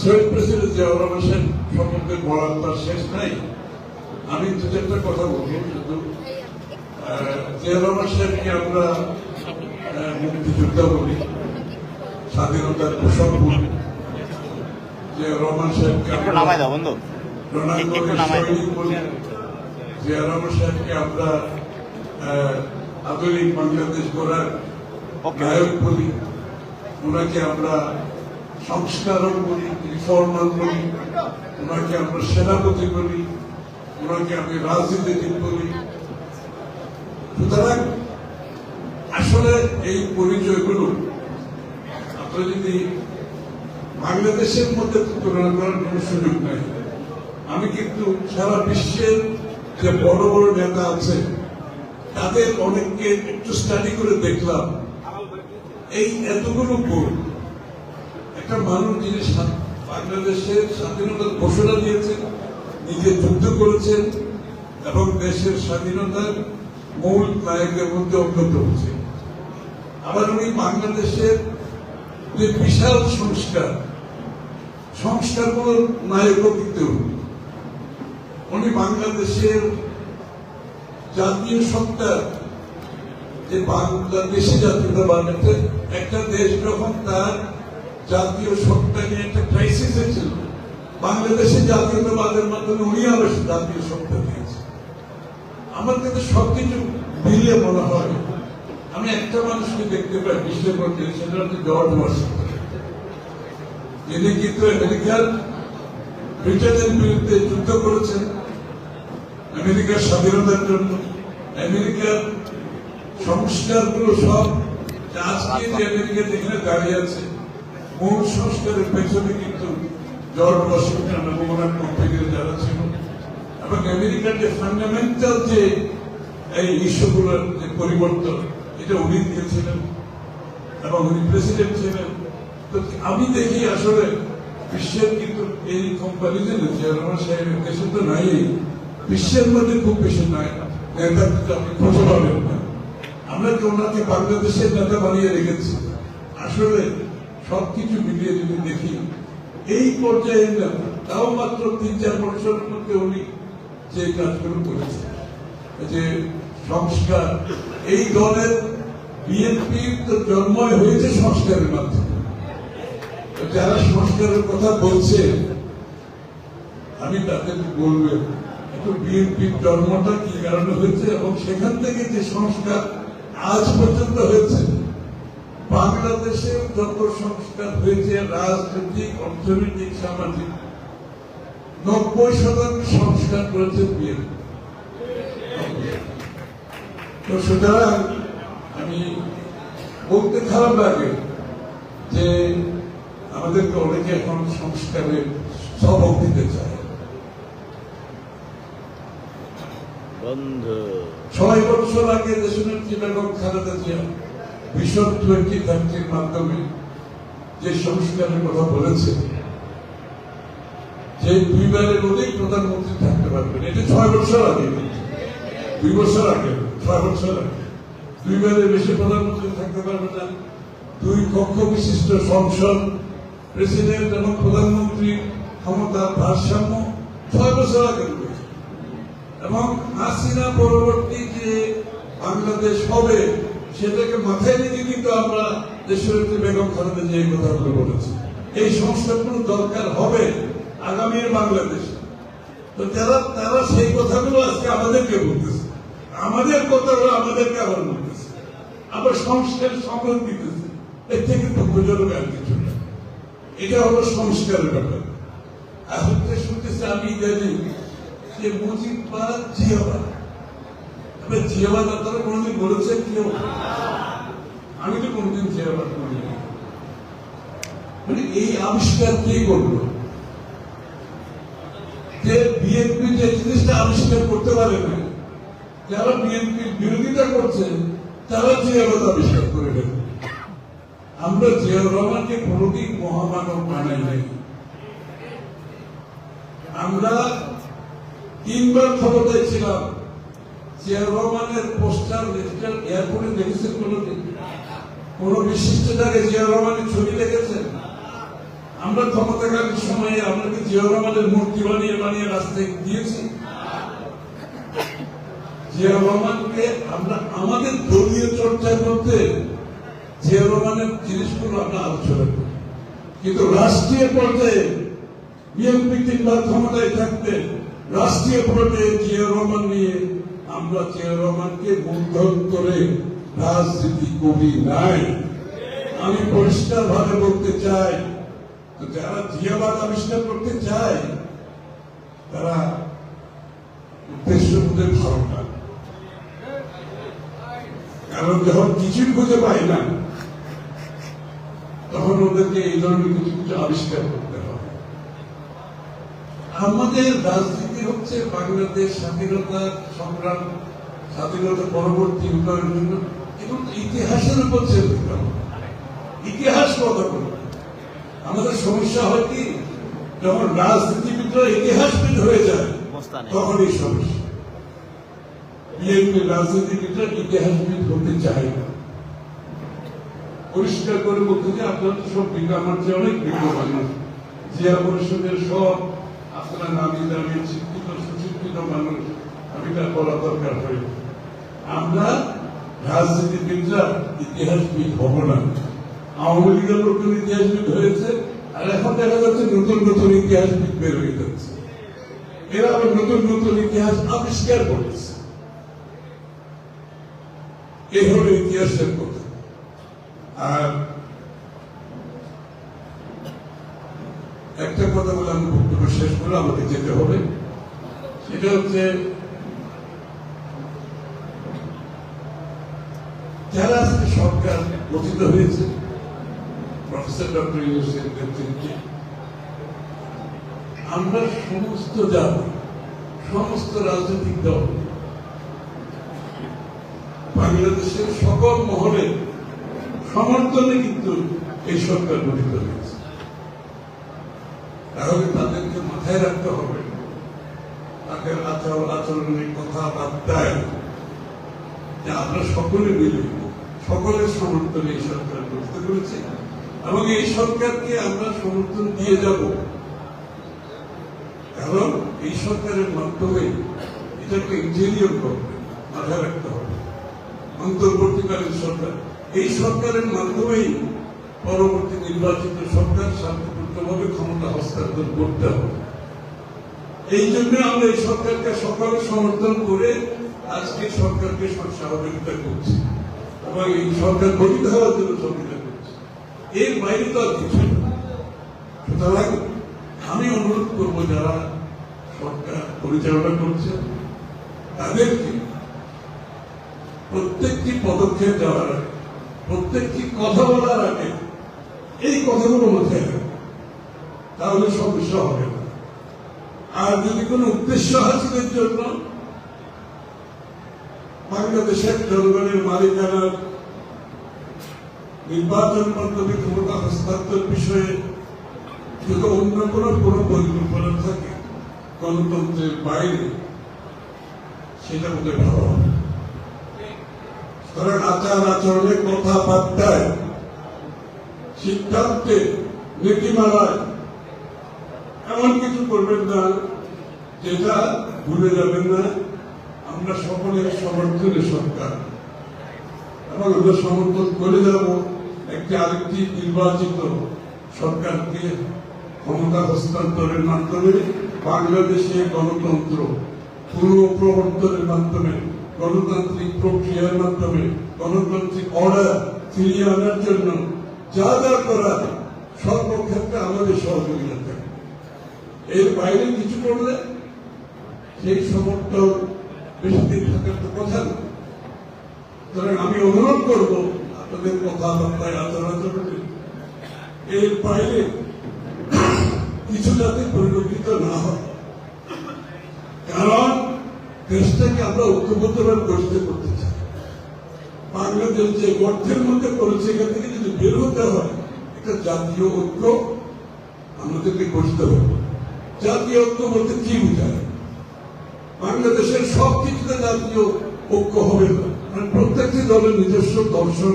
শহীদ president Ziaur Rahman সাহেব সম্পর্কে বলার তার শেষ নাই। আমি দু চারটা কথা বলব আহ, জিয়াউর রহমান সাহেবকে আমরা মুক্তিযোদ্ধা বলি স্বাধীনতার ঘোষক বলি। জিয়াউর রহমান সাহেবকে জিয়া রহমান সাহেবকে আমরা আধুনিক বাংলাদেশ গড়ার নায়ক বলি। ওনাকে আমরা সংস্কারক বলি রিফর্মার বলি, ওনাকে আমরা সেনাপতি বলি, ওনাকে আমি রাজনীতিবিদ বলি। সুতরাং আসলে এই পরিচয়গুলো আপনারা যদি বাংলাদেশের মধ্যে তুলনা করার কোন সুযোগ নাই, আমি কিন্তু সারা বিশ্বের যে বড় বড় নেতা আছে, তাদের অনেককে একটু স্টাডি করে দেখলাম। এই এতগুলো গুণ একটা মানুষ যিনি বাংলাদেশের স্বাধীনতার ঘোষণা দিয়েছেন, নিজে যুদ্ধ করেছেন, এবং দেশের স্বাধীনতার মূল নায়কের মধ্যে অন্যতম ছিলেন আবার উনি বাংলাদেশের যে বিশাল সংস্কার, সংস্কারগুলোর নায়কও কিন্তু উনি। বাংলাদেশের জাতীয় সত্তা যে বাংলাদেশি জাতীয়তাবাদ একটা একটা দেশ যখন তার জাতীয় সত্তা নিয়ে একটা ক্রাইসিসে ছিল বাংলাদেশের জাতীয়তাবাদের মাধ্যমে উনি আবার জাতীয় সত্তা দিয়েছে। আমার কাছে সবকিছু মিলিয়ে মনে হয়, আমি একটা মানুষকে দেখতে পাই, বিশ্বের মধ্যে সেটা হচ্ছে জর্জ ওয়াশিংটন যিনি কিন্তু আমেরিকার, ব্রিটেনের বিরুদ্ধে যুদ্ধ করেছেন, আমেরিকার স্বাধীনতার জন্য। আমেরিকার সংস্কারগুলো সব আজকে যে আমেরিকা যেখানে দাঁড়িয়ে আছে মূল সংস্কারের পেছনে কিন্তু জর্জ ওয়াশিংটন এবং ওনার কোম্পানির যারা ছিল, এবং আমেরিকার যে ফান্ডামেন্টাল যে এই ইস্যুগুলোর যে পরিবর্তন, এটা উনি দিয়েছিলেন এবং উনি প্রেসিডেন্ট ছিলেন। তো আমি দেখি আসলে বিশ্বের কিন্তু এই কোম্পানি যে চেয়ারম্যান সাহেবের দেশে তো নাই, বিশ্বের মধ্যে খুব বেশি নাই। নেতা কিন্তু আপনি খুঁজে পাবেন না। আমরা কি ওনাকে বাংলাদেশের নেতা বানিয়ে রেখেছি। আসলে সবকিছু মিলিয়ে যদি দেখি, এই পর্যায়ে না তাও মাত্র তিন, চার বছরের মধ্যে উনি যে কাজগুলো করেছেন, যে সংস্কার, এই দলের বিএনপির তো জন্মই হয়েছে সংস্কারের মাধ্যমে। যারা সংস্কারের কথা বলছে, আমি তাদেরকে বলব, একটু বিএনপির জন্মটা কি কারণে হয়েছে এবং সেখান থেকে যে সংস্কার আজ পর্যন্ত হয়েছে বাংলাদেশের যত সংস্কার হয়েছে রাজনৈতিক অর্থনৈতিক সামাজিক। নব্বই শতাংশ সংস্কার করেছে বিএনপি। তো সুতরাং আমি বলতে খারাপ লাগে যে আমাদেরকে অনেকে এখন সংস্কারের সবক দিতে চায়। ছয় বছর আগে দেশনেত্রী বেগম খালেদা জিয়া ভিশন টোয়েন্টি থার্টির মাধ্যমে যে সংস্কারের কথা বলেছে, যে দুই দুইবারের অধিক প্রধানমন্ত্রী থাকতে পারবেন। এটা ছয় বছর আগে, দুই বছর আগে, ছয় বছর আগে। দুই দুইবারের বেশি প্রধানমন্ত্রী থাকতে পারবে না। দুই কক্ষ বিশিষ্ট সংসদ, প্রেসিডেন্ট এবং প্রধানমন্ত্রী ক্ষমতার ভারসাম্য ছয় বছর আগে এবং হাসিনা পরবর্তী যে বাংলাদেশ হবে সেটাকে মাথায় রেখে কিন্তু আমরা দেশনেত্রী বেগম খালেদা যে কথাগুলো বলেছি। এই সংস্কারগুলো দরকার হবে আগামীর বাংলাদেশ। তো যারা তারা সেই কথাগুলো আজকে আমাদেরকে বলতেছে। আমাদের কথাগুলো আমাদেরকে আবার বলতেছে। আবার সংস্কার সংগ্রহ দিতেছে। এর থেকে তো দুঃখজনক আর কিছু না। এটা হলো সংস্কারের ব্যাপার। এখন তো শুনতেছে আমি জানি যে মুজিববাদ জিয়াবাদ এবার জিয়াবাদ আপনারা কোনোদিন বলেছেন কেউ? আমি তো কোনোদিন জিয়াবাদ বলিনি মানে এই আবিষ্কার কে করল? যে বিএনপি যে জিনিসটা আবিষ্কার করতে পারে না যারা বিএনপির বিরোধিতা করছে, তারা জিয়াবাদ আবিষ্কার করে ফেলবে। আমরা জিয়াউর রহমানকে কোনোদিন মহামানব বানাই নাই। আমরা তিনবার ক্ষমতায় ছিলাম। জিয়াউর পোস্টার রেজিস্টার এয়ারপোর্টে দেখেছেন কোনোদিন কোন বিশিষ্ট জায়গায় জিয়াউর ছবি দেখেছেন? আমরা ক্ষমতাকালীন সময়ে আমরা কি জিয়া রহমানের মূর্তি বানিয়ে বানিয়ে রাস্তায় দিয়েছি। জিয়া রহমানকে আমরা আমাদের দলীয় চর্চার মধ্যে জিয়া রহমানের জিনিসগুলো আমরা আলোচনা করি। কিন্তু রাষ্ট্রীয় পর্যায়ে বিএনপি কিংবা ক্ষমতায় থাকতে রাষ্ট্রীয় পর্যায়ে জিয়া রহমান নিয়ে আমরা জিয়া রহমানকে মূলধন করে রাজনীতি করি নাই। আমি পরিষ্কার ভাবে বলতে চাই যারা জিয়াবাদ আবিষ্কার করতে চায়, তারা উদ্দেশ্য বুঝে ভালো কারণ যখন কিছুই খুঁজে পায় না, তখন ওদেরকে এই ধরনের কিছু আবিষ্কার করতে হবে আমাদের রাজনীতি হচ্ছে বাংলাদেশ স্বাধীনতা সংগ্রাম স্বাধীনতা পরবর্তী উন্নয়নের জন্য এবং ইতিহাসের উপর ছেড়ে ইতিহাস কথা বলবে আমাদের সমস্যা হয় কি যখন রাজনীতিবিদরা ইতিহাসবিদ হয়ে যায় মস্তানে। তখনই সমস্যা। বিএনপি রাজনীতিবিদরা ইতিহাসবিদ হতে চায় না। পরিষ্কার করে বলতে যে আপনারা তো সব বিজ্ঞ আমার চেয়ে অনেক বিজ্ঞ মানুষ। জিয়া পরিষদের সব আপনারা নামি দামি শিক্ষিত মানুষ আমি তার বলা দরকার হয়। আমরা রাজনীতিবিদরা ইতিহাসবিদ হব না। আওয়ামী লীগের নতুন ইতিহাসবিদ হয়েছে, আর এখন দেখা যাচ্ছে নতুন নতুন ইতিহাসবিদ বের হয়ে যাচ্ছে। এরা আবার নতুন নতুন ইতিহাস আবিষ্কার করেছে। এই হলো ইতিহাসের কথা। আর একটা কথা বলে আমি বক্তব্য শেষ করে আমাকে যেতে হবে। সেটা হচ্ছে যারা আজকে সরকার গঠিত হয়েছে, প্রফেসর ডক্টর ইউসেফ নেতৃত্বে, আমরা সমস্ত জাতি, সমস্ত রাজনৈতিক দল, বাংলাদেশের সকল মহলে সমর্থনে কিন্তু এই সরকার গঠিত হয়েছে। তাহলে তাদেরকে মাথায় রাখতে হবে তাদের আচরণ আচরণের কথাবার্তায় যে আমরা সকলে মিলে, সকলের সমর্থনে এই সরকার গঠিত করেছি। এবং এই সরকারকে আমরা সমর্থন দিয়ে যাব। কারণ এই সরকারের মাধ্যমে এটাকে ইঞ্জিনিয়ার করবে মাথায় রাখতে হবে। অন্তর্বর্তীকালীন সরকার। এই সরকারের মাধ্যমেই পরবর্তী নির্বাচিত সরকার শান্তিপূর্ণভাবে ক্ষমতা হস্তান্তর করতে হবে। এই জন্য আমরা এই সরকারকে সকলে সমর্থন করে আজকে সরকারকে সব সহযোগিতা করছি। এবং এই সরকার গঠিত হওয়ার জন্য সহযোগিতা করছি। এর বাইরে তো আর কিছু সুতরাং আমি অনুরোধ করব যারা সরকার পরিচালনা করছে, তাদেরকে প্রত্যেকটি পদক্ষেপ যাওয়ার আগে, প্রত্যেকটি কথা বলার আগে এই কথাগুলো মাথায় রাখবে তাহলে সমস্যা হবে না। আর যদি কোনো উদ্দেশ্য হাসিলের জন্য, বাংলাদেশের জনগণের মালিকানার নির্বাচন মাধ্যমে ক্ষমতা হস্তান্তর বিষয়ে যদি অন্য কোনো পরিকল্পনা থাকে গণতন্ত্রের বাইরে, সেটা বোধহয় ভালো হবে। সুতরাং আচার আচরণে কথাবার্তায় সিদ্ধান্তে নীতিমালায় এমন কিছু করবেন না, যেটা ভুলে যাবেন না। আমরা সকলের সমর্থনে সরকার। এবং আমরা সমর্থন করে যাব, একটি আরেকটি নির্বাচিত সরকারকে ক্ষমতা হস্তান্তরের মাধ্যমে বাংলাদেশে গণতন্ত্র পুনঃপ্রবর্তনের মাধ্যমে, গণতান্ত্রিক প্রক্রিয়ার মাধ্যমে, গণতান্ত্রিক অর্ডার ফিরিয়ে আনার জন্য যা যা করা সর্বক্ষেত্রে আমাদের সহযোগিতা থাকবে। এর বাইরে কিছু করলে সেই সমর্থন বেশি দিন থাকার তো কথা সুতরাং আমি অনুরোধ করব, আপনাদের কথাবার্তায় আচরণ করবে এর বাইরে কিছু যাতে পরিলক্ষিত না হয়। কারণ দেশটাকে আমরা ঐক্যবদ্ধভাবে গঠিত করতে চাই। বাংলাদেশ যে গর্তের মধ্যে পড়েছে, এখান থেকে যদি বের হতে হয় একটা জাতীয় ঐক্য আমাদেরকে গঠিত হবে। জাতীয় ঐক্য বলতে কি বোঝায় বাংলাদেশের সব কিছুতে জাতীয় ঐক্য হবে না। প্রত্যেকটি দলের নিজস্ব দর্শন